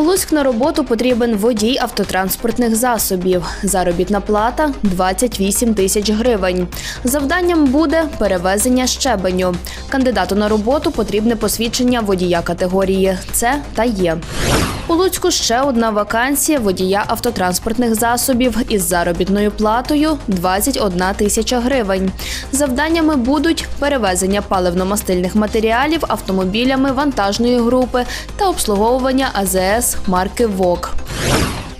Луцьк на роботу потрібен водій автотранспортних засобів. Заробітна плата 28 тисяч гривень. Завданням буде перевезення щебеню. Кандидату на роботу потрібне посвідчення водія категорії С та Є. У Луцьку ще одна вакансія водія автотранспортних засобів із заробітною платою 21 тисяча гривень. Завданнями будуть перевезення паливно-мастильних матеріалів автомобілями вантажної групи та обслуговування АЗС марки ВОК.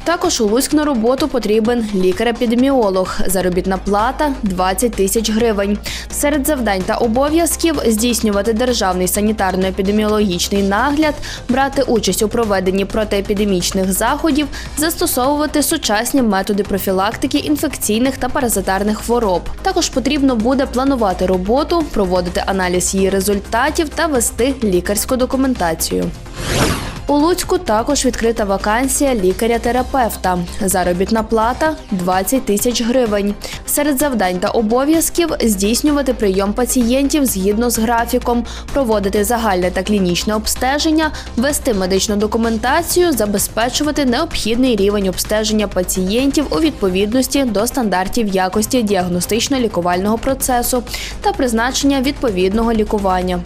Також у Луцьк на роботу потрібен лікар-епідеміолог. Заробітна плата 20 тисяч гривень. Серед завдань та обов'язків здійснювати державний санітарно-епідеміологічний нагляд, брати участь у проведенні протиепідемічних заходів, застосовувати сучасні методи профілактики інфекційних та паразитарних хвороб. Також потрібно буде планувати роботу, проводити аналіз її результатів та вести лікарську документацію. У Луцьку також відкрита вакансія лікаря-терапевта. Заробітна плата 20 тисяч гривень. Серед завдань та обов'язків здійснювати прийом пацієнтів згідно з графіком, проводити загальне та клінічне обстеження, вести медичну документацію, забезпечувати необхідний рівень обстеження пацієнтів у відповідності до стандартів якості діагностично-лікувального процесу та призначення відповідного лікування.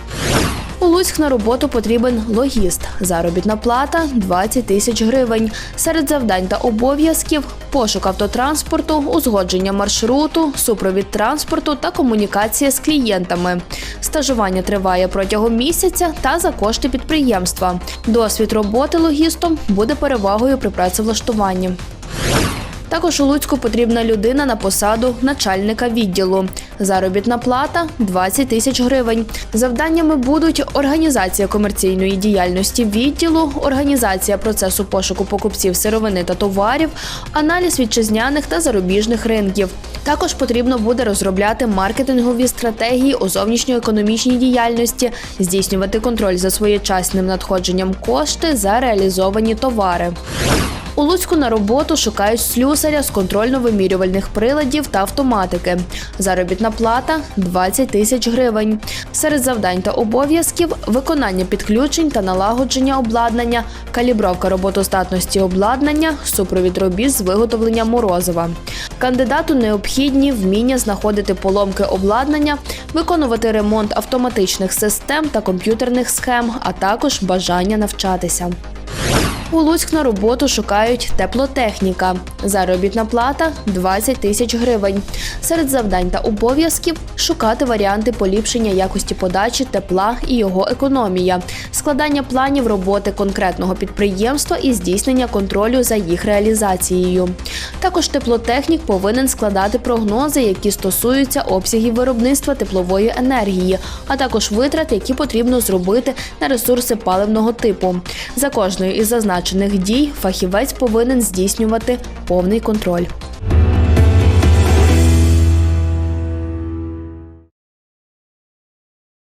Луцьк на роботу потрібен логіст. Заробітна плата 20 тисяч гривень. Серед завдань та обов'язків пошук автотранспорту, узгодження маршруту, супровід транспорту та комунікація з клієнтами. Стажування триває протягом місяця та за кошти підприємства. Досвід роботи логістом буде перевагою при працевлаштуванні. Також у Луцьку потрібна людина на посаду начальника відділу. Заробітна плата 20 тисяч гривень. Завданнями будуть організація комерційної діяльності відділу, організація процесу пошуку покупців сировини та товарів, аналіз вітчизняних та зарубіжних ринків. Також потрібно буде розробляти маркетингові стратегії у зовнішньоекономічній діяльності, здійснювати контроль за своєчасним надходженням кошти за реалізовані товари. У Луцьку на роботу шукають слюсаря з контрольно-вимірювальних приладів та автоматики. Заробітна плата 20 тисяч гривень. Серед завдань та обов'язків виконання підключень та налагодження обладнання, калібровка роботоздатності обладнання, супровід робіт з виготовлення морозива. Кандидату необхідні вміння знаходити поломки обладнання, виконувати ремонт автоматичних систем та комп'ютерних схем, а також бажання навчатися. У Луцьк на роботу шукають теплотехніка. Заробітна плата 20 тисяч гривень. Серед завдань та обов'язків шукати варіанти поліпшення якості подачі тепла і його економія, складання планів роботи конкретного підприємства і здійснення контролю за їх реалізацією. Також теплотехнік повинен складати прогнози, які стосуються обсягів виробництва теплової енергії, а також витрат, які потрібно зробити на ресурси паливного типу. За кожною із зазначених дій фахівець повинен здійснювати повний контроль.